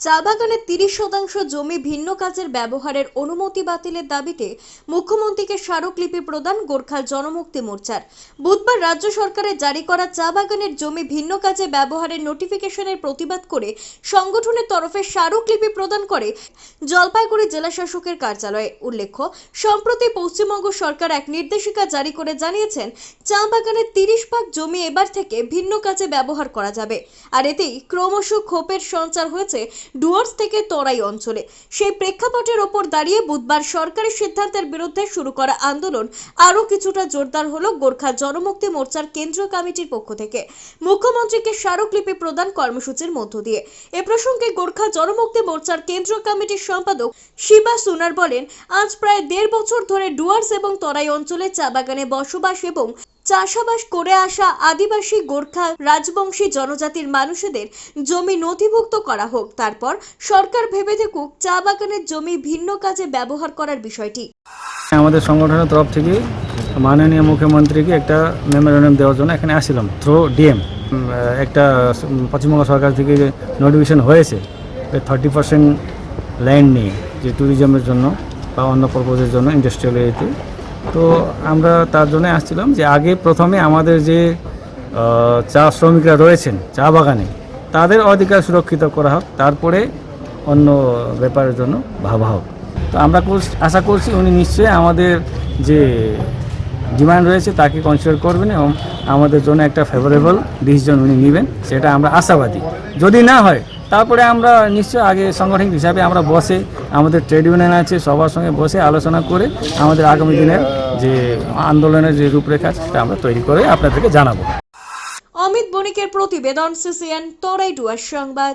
চা বাগানের তিরিশ শতাংশ জমি ভিন্ন কাজের ব্যবহারের অনুমতি বাতিলের দাবিতে মুখ্যমন্ত্রীকে স্মারকলিপি প্রদান গোর্খাল জনমুক্তি মোর্চার। বুধবার রাজ্য সরকারের জারি করা চা বাগানের জমি ভিন্ন কাজে ব্যবহারের নোটিফিকেশনের প্রতিবাদ করে সংগঠনের তরফে স্মারকলিপি প্রদান করে জলপাইগুড়ি জেলা শাসকের কার্যালয়ে। উল্লেখ্য, সম্প্রতি পশ্চিমবঙ্গ সরকার এক নির্দেশিকা জারি করে জানিয়েছেন, চা বাগানের তিরিশ ভাগ জমি এবার থেকে ভিন্ন কাজে ব্যবহার করা যাবে। আর এতেই ক্রমশ ক্ষোভের সঞ্চার হয়েছে ডুয়ার্স থেকে তরাই অঞ্চলে। সেই প্রেক্ষাপটের ওপর দাঁড়িয়ে বুধবার সরকারি সিদ্ধান্তের বিরুদ্ধে শুরু করা আন্দোলন আরও কিছুটা জোরদার হলো গোর্খা জনমুক্তি মোর্চার কেন্দ্রীয় কমিটির পক্ষ থেকে। মুখ্যমন্ত্রীকে স্মারকলিপি প্রদান কর্মসূচির মধ্য দিয়ে। এ প্রসঙ্গে গোর্খা জনমুক্তি মোর্চার কেন্দ্রীয় কমিটির সম্পাদক শিবা সুনার বলেন, আজ প্রায় দেড় বছর ধরে ডুয়ার্স এবং তরাই অঞ্চলে চা বাগানে বসবাস এবং চাষাবাস করে আসা আদিবাসী গোর্খা রাজবংশী জনজাতির মানুষদের জমি নথিভুক্ত করা হোক তারপর সরকার ভেবে দেখুক চা বাগানের জমি ভিন্ন কাজে ব্যবহার করার বিষয়টি। আমাদের সংগঠনের তরফ থেকে মাননীয় মুখ্যমন্ত্রীকে একটা মেমোরেন্ডাম দেওয়ার জন্য এখানে আসছিলাম থ্রো ডিএম একটা পশ্চিমবঙ্গ সরকার থেকে যে নোটিফিকেশন হয়েছে থার্টি পার্সেন্ট ল্যান্ড নিয়ে, যে ট্যুরিজমের জন্য বা অন্য পারপোজের জন্য ইন্ডাস্ট্রিয়াল এতে তো আমরা তার জন্য আসছিলাম যে আগে প্রথমে আমাদের যে চা শ্রমিকরা রয়েছেন চা বাগানে তাদের অধিকার সুরক্ষিত করা হোক, তারপরে অন্য ব্যাপারের জন্য ভাবা হোক। তো আমরা আশা করছি উনি নিশ্চয়ই আমাদের যে ডিমান্ড রয়েছে তাকে কনসিডার করবেন এবং আমাদের জন্য একটা ফেভারেবল ডিসিশন উনি নেবেন, সেটা আমরা আশাবাদী। যদি না হয়, তারপরে আমরা নিশ্চয় আগে সাংগঠনিক হিসাবে আমরা বসে আমাদের ট্রেড ইউনিয়ন আছে, সবার সঙ্গে বসে আলোচনা করে আমাদের আগামী দিনের যে আন্দোলনের যে রূপরেখা সেটা আমরা তৈরি করে আপনাদেরকে জানাব। অমিত বণিকের প্রতিবেদন সিসিএন তরাই ডুয়ার সংবাদ।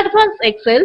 Advanced Excel.